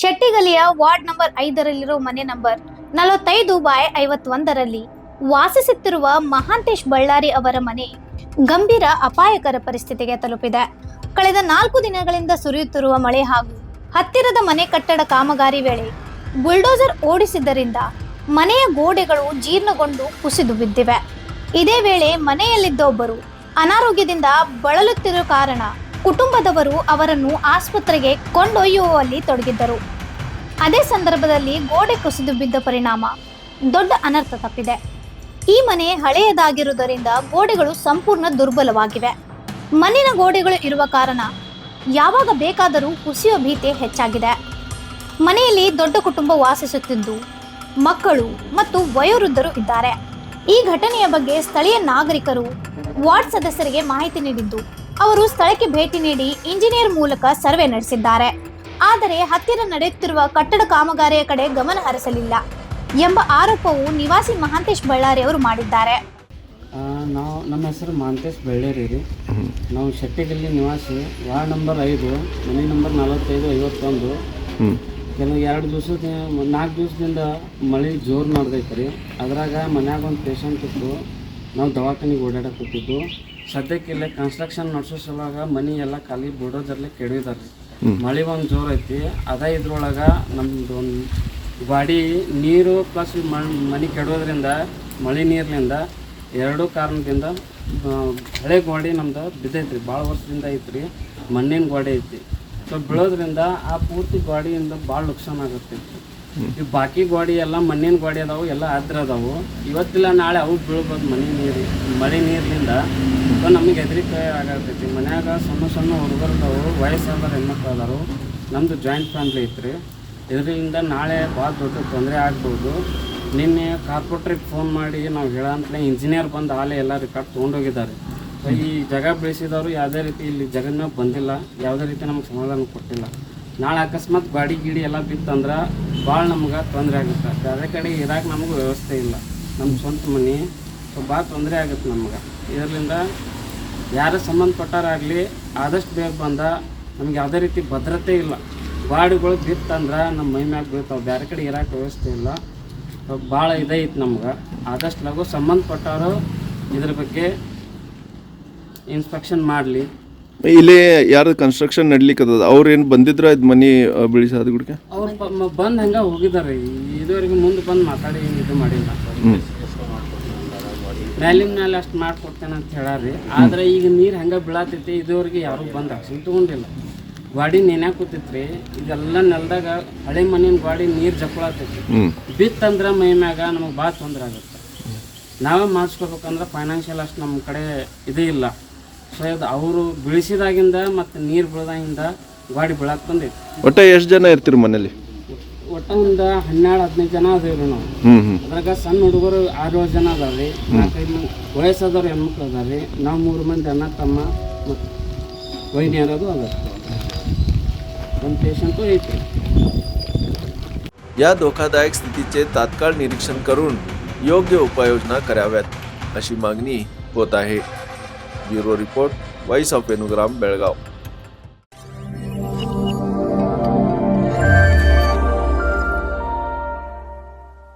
ಶೆಟ್ಟಿಗಲಿಯ ward number ಐದರಲ್ಲಿರೋ ಮನೆ number ನಲವತ್ತೈದು ಬಾಯ್ ಐವತ್ತೊಂದರಲ್ಲಿ ವಾಸಿಸುತ್ತಿರುವ ಮಹಾಂತೇಶ್ ಬಳ್ಳಾರಿ ಅವರ ಮನೆ ಗಂಭೀರ ಅಪಾಯಕರ ಪರಿಸ್ಥಿತಿಗೆ ತಲುಪಿದೆ. ಕಳೆದ ನಾಲ್ಕು ದಿನಗಳಿಂದ ಸುರಿಯುತ್ತಿರುವ ಮಳೆ ಹಾಗೂ ಹತ್ತಿರದ ಮನೆ ಕಟ್ಟಡ ಕಾಮಗಾರಿ ವೇಳೆ ಬುಲ್ಡೋಸರ್ ಓಡಿಸಿದ್ದರಿಂದ ಮನೆಯ ಗೋಡೆಗಳು ಜೀರ್ಣಗೊಂಡು ಕುಸಿದು ಬಿದ್ದಿವೆ. ಇದೇ ವೇಳೆ ಮನೆಯಲ್ಲಿದ್ದ ಒಬ್ಬರು ಅನಾರೋಗ್ಯದಿಂದ ಬಳಲುತ್ತಿರುವ ಕಾರಣ ಕುಟುಂಬದವರು ಅವರನ್ನು ಆಸ್ಪತ್ರೆಗೆ ಕೊಂಡೊಯ್ಯುವಲ್ಲಿ ತೊಡಗಿದ್ದರು. ಅದೇ ಸಂದರ್ಭದಲ್ಲಿ ಗೋಡೆ ಕುಸಿದು ಬಿದ್ದ ಪರಿಣಾಮ. ದೊಡ್ಡ ಅನರ್ಥ ತಪ್ಪಿದೆ. ಈ ಮನೆ ಹಳೆಯದಾಗಿರುವುದರಿಂದ ಗೋಡೆಗಳು ಸಂಪೂರ್ಣ ದುರ್ಬಲವಾಗಿವೆ. ಮಣ್ಣಿನ ಗೋಡೆಗಳು ಇರುವ ಕಾರಣ ಯಾವಾಗ ಬೇಕಾದರೂ ಕುಸಿಯುವ ಭೀತಿ ಹೆಚ್ಚಾಗಿದೆ. ಮನೆಯಲ್ಲಿ ದೊಡ್ಡ ಕುಟುಂಬ ವಾಸಿಸುತ್ತಿದ್ದು ಮಕ್ಕಳು ಮತ್ತು ವಯೋವೃದ್ಧರು ಇದ್ದಾರೆ. ಈ ಘಟನೆಯ ಬಗ್ಗೆ ಸ್ಥಳೀಯ ನಾಗರಿಕರು ವಾರ್ಡ್ ಸದಸ್ಯರಿಗೆ ಮಾಹಿತಿ ನೀಡಿದ್ದು, ಅವರು ಸ್ಥಳಕ್ಕೆ ಭೇಟಿ ನೀಡಿ ಇಂಜಿನಿಯರ್ ಮೂಲಕ ಸರ್ವೆ ನಡೆಸಿದ್ದಾರೆ. ಆದರೆ ಹತ್ತಿರ ನಡೆಯುತ್ತಿರುವ ಕಟ್ಟಡ ಕಾಮಗಾರಿಯ ಕಡೆ ಗಮನ ಹರಿಸಲಿಲ್ಲ ಎಂಬ ಆರೋಪವು ನಿವಾಸಿ ಮಹಾಂತೇಶ್ ಬಳ್ಳಾರಿ ಅವರು ಮಾಡಿದ್ದಾರೆ. ಆ, ನಾವು ನಮ್ಮ ಹೆಸರು ಮಹಾಂತೇಶ್ ಬಳ್ಳಾರಿ ರೀ. ನಾವು ಶೆಟ್ಟಿಗಲ್ಲಿ ನಿವಾಸಿ ವಾರ್ಡ್ ನಂಬರ್ ಐದು ಮನೆ ನಂಬರ್ ನಲವತ್ತೈದು ಐವತ್ತೊಂದು. ಕೆಲವು ಎರಡು ದಿವಸದ ನಾಲ್ಕು ದಿವಸದಿಂದ ಮಳೆ ಜೋರು ನಡೆದೈತೆ ರೀ. ಅದ್ರಾಗ ಮನ್ಯಾಗ ಒಂದು ಪೇಷಂಟ್ ಇತ್ತು. ನಾವು ದವಾಖಾನಿಗೆ ಓಡಾಡಕ್ಕೆ ಕೂತಿದ್ದು ಸದ್ಯಕ್ಕೆ ಇಲ್ಲೇ ಕನ್ಸ್ಟ್ರಕ್ಷನ್ ನಡೆಸೋ ಸಲುವಾಗ ಮನೆ ಎಲ್ಲ ಖಾಲಿ ಬುಡೋದರ್ಲೆ ಕೆಡವಿದಾರೆ ರೀ. ಮಳೆ ಒಂದು ಜೋರು ಐತಿ. ಅದ ಇದ್ರೊಳಗೆ ನಮ್ದು ಒಂದು ಗಾಡಿ ನೀರು ಪ್ಲಸ್ ಮನೆ ಕೆಡೋದ್ರಿಂದ, ಮಳೆ ನೀರಿನಿಂದ ಎರಡೂ ಕಾರಣದಿಂದ ಹಳೆ ಗೋಡೆ ನಮ್ದು ಬಿದ್ದೈತ್ರಿ. ಭಾಳ ವರ್ಷದಿಂದ ಐತ್ರಿ. ಮಣ್ಣಿನ ಗೋಡೆ ಐತಿ. ಸೊ ಬೀಳೋದ್ರಿಂದ ಆ ಪೂರ್ತಿ ಗೋಡೆಯಿಂದ ಭಾಳ ನುಕ್ಸಾನ ಆಗುತ್ತೆ. ಈ ಬಾಕಿ ಗೋಡಿ ಎಲ್ಲ ಮಣ್ಣಿನ ಗೋಡಿ ಅದಾವು, ಎಲ್ಲ ಆದ್ರ ಅದಾವು. ಇವತ್ತಿಲ್ಲ, ನಾಳೆ ಅವು ಬೀಳ್ಬೋದು ಮನೆ ನೀರು, ಮಳೆ ನೀರಿನಿಂದ ನಮಗೆ ಹೆದರಿಕೆ ಆಗತೈತಿ ಮನ್ಯಾಗ ಸಣ್ಣ ಸಣ್ಣ ಹುಡುಗರು ಅದಾವು, ವಯಸ್ಸಾದವ್ರು ಹೆಣ್ಮಕ್ಳು ಅದಾರು. ನಮ್ಮದು ಜಾಯಿಂಟ್ ಫ್ಯಾಮ್ಲಿ ಐತ್ರಿ. ಇದರಿಂದ ನಾಳೆ ಭಾಳ ದೊಡ್ಡ ತೊಂದರೆ ಆಗ್ಬೋದು. ನಿನ್ನೆ ಕಾರ್ಪೊರೇಟ್ರಿಗೆ ಫೋನ್ ಮಾಡಿ ನಾವು ಹೇಳಂತಲೇ ಇಂಜಿನಿಯರ್ ಬಂದು ಆಲೆ ಎಲ್ಲ ರಿಕಾರ್ಡ್ ತೊಗೊಂಡೋಗಿದ್ದಾರೆ. ಈ ಜಾಗ ಬೆಳೆಸಿದವರು ಯಾವುದೇ ರೀತಿ ಇಲ್ಲಿ ಮ್ಯಾಗ ಬಂದಿಲ್ಲ. ಯಾವುದೇ ರೀತಿ ನಮಗೆ ಸಮಾಧಾನ ಕೊಟ್ಟಿಲ್ಲ. ನಾಳೆ ಅಕಸ್ಮಾತ್ ಗಾಡಿ, ಗೀಡಿ ಎಲ್ಲ ಬಿತ್ತಂದ್ರೆ ಭಾಳ ನಮ್ಗೆ ತೊಂದರೆ ಆಗುತ್ತೆ. ಬೇರೆ ಕಡೆ ಇರಾಕೆ ನಮಗೂ ವ್ಯವಸ್ಥೆ ಇಲ್ಲ. ನಮ್ಮ ಸ್ವಂತ ಮನೆ, ಸೊ ಭಾಳ ತೊಂದರೆ ಆಗುತ್ತೆ ನಮ್ಗೆ. ಇದರಿಂದ ಯಾರು ಸಂಬಂಧಪಟ್ಟಾರಾಗಲಿ ಆದಷ್ಟು ಬೇಗ ಬಂದ ನಮ್ಗೆ ಯಾವುದೇ ರೀತಿ ಭದ್ರತೆ ಇಲ್ಲ. ಗಾಡಿಗಳು ಬಿತ್ತಂದ್ರೆ ನಮ್ಮ ಮೈ ಮ್ಯಾಗ ಬೀಳ್ತಾವೆ. ಬೇರೆ ಕಡೆ ಇರಾಕೆ ವ್ಯವಸ್ಥೆ ಇಲ್ಲ. ಭಾಳ ಇದೈತೆ ನಮ್ಗೆ. ಆದಷ್ಟು ಲಘು ಸಂಬಂಧಪಟ್ಟವರು ಇದ್ರ ಬಗ್ಗೆ ಇನ್ಸ್ಪೆಕ್ಷನ್ ಮಾಡಲಿ. ಇಲ್ಲಿ ಯಾರು ಕನ್ಸ್ಟ್ರಕ್ಷನ್ ನಡ್ಲಿಕ್ಕದ ಅವ್ರು ಏನು ಬಂದಿದ್ರ ಇದು ಮನಿ ಬೀಳಿಸೋದು ಗುಡ್ಕೆ? ಅವ್ರು ಬಂದ ಹಂಗೆ ಹೋಗಿದ್ದಾರೆ. ಇದುವರೆಗೆ ಮುಂದೆ ಬಂದು ಮಾತಾಡಿ ಇದು ಮಾಡಿಲ್ಲ. ಮ್ಯಾಲಿನ ಮ್ಯಾಲೆ ಅಷ್ಟು ಮಾಡ್ಕೊಡ್ತೇನೆ ಅಂತ ಹೇಳಾರಿ. ಆದ್ರೆ ಈಗ ನೀರು ಹಂಗೆ ಬೀಳತೈತಿ ಇದುವರೆಗೆ ಯಾರು ಬಂದು ಆಕ್ಷನ್ ತೊಗೊಂಡಿಲ್ಲ. ಗಾಡಿ ನೆನ್ಯಾಗ ಕೂತೈತ್ರಿ. ಇದೆಲ್ಲ ನೆಲದಾಗ ಹಳೆ ಮನೆಯ ಗಾಡಿ ನೀರು ಜಕ್ಕೊಳತೈತಿ ಬಿತ್ತಂದ್ರೆ ಮೈ ಮ್ಯಾಗ ನಮಗೆ ಭಾಳ ತೊಂದರೆ ಆಗುತ್ತೆ. ನಾವೇ ಮಾಡಿಸ್ಕೋಬೇಕಂದ್ರೆ ಫೈನಾನ್ಷಿಯಲ್ ಅಷ್ಟು ನಮ್ಮ ಕಡೆ ಇದೇ ಇಲ್ಲ. ಸೊ ಇದು ಅವರು ಬೀಳಿಸಿದಾಗಿಂದ ಮತ್ತು ನೀರು ಬೀಳ್ದಾಗಿಂದ ಗಾಡಿ ಬೀಳಕ್ಕೆ ಬಂದೈತಿ ಒಟ್ಟ ಎಷ್ಟು ಜನ ಇರ್ತೀರಿ ಮನೇಲಿ ಒಟ್ಟು ಒಂದು ಹನ್ನೆರಡು ಹದಿನೈದು ಜನ ಅದೇವ್ರಿ ನಾವು ಹ್ಞೂ ಹ್ಞೂ ಅದ್ರಾಗ ಸಣ್ಣ ಹುಡುಗರು ಆರು ಏಳು ಜನ ಅದಾವ್ರಿ ನಾಲ್ಕೈದು ಮಂದಿ ವಯಸ್ಸಾದವ್ರು ಹೆಣ್ಮಕ್ಳು ಅದಾವ್ರಿ ನಾವು ಮೂರು ಮಂದಿ ಅಣ್ಣ ತಮ್ಮ ಮತ್ತು ವೈನಿ ಯಾರದು ಅದ ಒಂದು ಪೇಷಂಟು ಐತ್ರಿ या धोकादायक स्थितीचे तात्काळ निरीक्षण करून योग्य उपाययोजना कराव्यात अशी मागणी होत आहे bureau report voice of Enugram Belgaum.